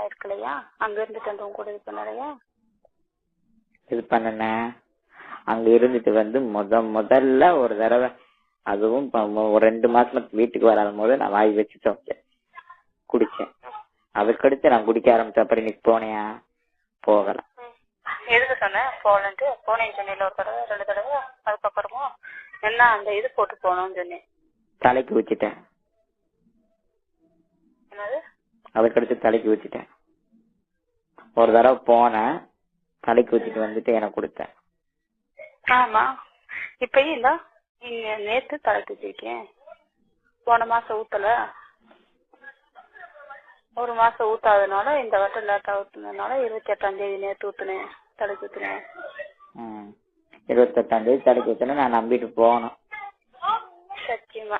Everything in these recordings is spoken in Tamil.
ஆயிருக்கலையா அங்க இருந்துட்டு வந்து கூட இது பண்ணலையா? இது பண்ணுனேன் அங்க இருந்துட்டு வந்து முத முதல்ல ஒரு தடவை அதுவும் ஒரு ரெண்டு மாசமா வீட்டுக்கு வராத போது நான் வாய் வச்சு துவைச்சேன் குடிச்சேன். அதுக்கடுத்து நான் குடிக்க ஆரம்பிச்ச அப்புறம் இன்னைக்கு போனேயா? போகல. எதுக்கு சொன்னேன் போகலன்ட்டு போனேன்னு சொன்னேன் ஒரு தடவை ரெண்டு தடவை. அதுக்கப்புறமா என்ன அந்த இது போட்டு போகணும்னு சொன்னேன். தலைக்கு வச்சுட்டேன். அதுக்கடுத்து தலைக்கு வச்சுட்டேன் ஒரு தடவை போனேன் தலைக்கு வச்சுட்டு வந்துட்டு எனக்கு கொடுத்தேன். ஆமா. இப்பயும் இல்ல நீங்க நேத்து தலைக்கு வச்சிருக்கேன் போன மாசம் ஊத்தல. ஒரு மாசம் ஊத்தாதனால இந்த வட்டம் லேட்டா ஊத்துனதுனால இருபத்தி எட்டாம் தேதி நேத்து ஊத்துனேன் தலைக்கு ஊத்துனேன் ம். இருபத்தெட்டாம் தேதி தலைக்கு வச்சோன்னு நான் நம்பிட்டு போனோம். சத்தியமா.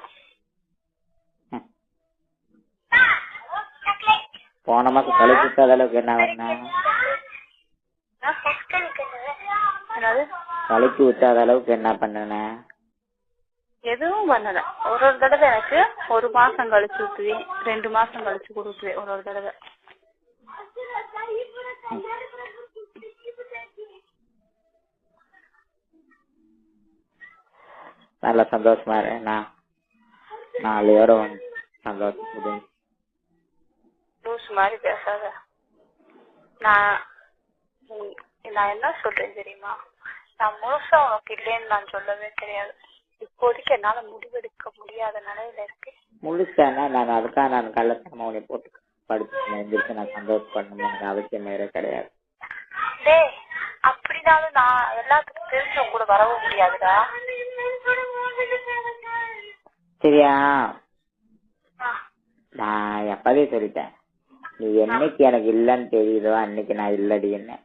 போன மாசம் தலைக்கு வச்சாத அளவுக்கு என்ன என்னது தலைக்கு ஊத்தாத அளவுக்கு என்ன பண்ணனேன் எதுவும் பண்ணல. ஒரு ஒரு தடவை எனக்கு ஒரு மாசம் கழிச்சு ஊத்துவேன் ரெண்டு மாசம் கழிச்சு கொடுக்குவேன் ஒரு ஒரு தடவை. நல்ல சந்தோஷமா இரு. நான் நாளையோட வந்து சந்தோஷம் லூஸ் மாதிரி பேசாத. நான் நான் என்ன சொல்றேன் தெரியுமா? நான் முழுசா உனக்கு இல்லைன்னு நான் சொல்லவே கிடையாது. இப்போதைக்கு என்னால முடிவெடுக்க முடியாத நிலையில இருக்கு முழுசானா? நான் அதுக்காக நான் கள்ளத்தனமா உன்னை போட்டு படுத்து எழுந்திரிச்சு நான் சந்தோஷப்படணும்? எனக்கு அவசியம் வேற கிடையாது. டேய் அப்படினாலும் நான் எல்லாத்துக்கும் தெரிஞ்சு கூட வரவும் முடியாதுடா. சரியா? நான் எப்பவே சொல்லிட்டேன். நீ என்னைக்கு எனக்கு இல்லைன்னு தெரியுதோ அன்னைக்கு நான் இல்லடி என்ன.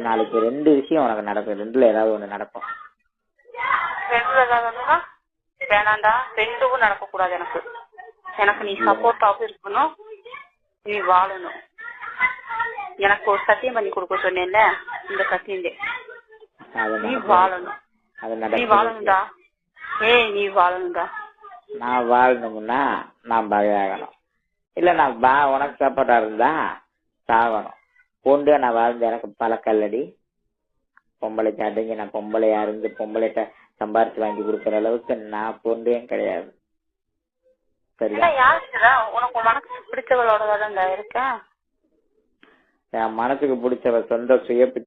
நாளைக்கு ரெண்டு விஷயம் உனக்கு நடக்கும். ரெண்டுல ஏதாவது ஒண்ணு நடக்கும். ரெண்டுல ஏதாவது வேணாண்டா. ரெண்டும் நடக்க கூடாது எனக்கு. எனக்கு நீ சப்போர்ட்டாவும் இருக்கணும். நீ வாழணும். எனக்கு ஒரு சத்தியம் பண்ணி கொடுக்க சொன்னேன்ல இந்த சத்தியம் நீ. வாழணும். அது நீ வாழணும்டா. ஏய் நீ வாழணும்டா. நான் வாழணும்னா நான் பகையாகணும். இல்ல நான் பா உனக்கு சப்போர்ட்டா இருந்தா சாகணும். பொண்டு நான் வாழ்ந்து எனக்கு பழக்கல்லடி பொம்பளைக்கு அடங்கி நான் பொம்பளையா இருந்து பொம்பளைகிட்ட சம்பாரிச்சு வாங்கி கொடுக்குற அளவுக்கு நான் பொண்டேன் கிடையாது. உனக்கு என் மனசுக்கு பிடிச்சவ சொந்த சுய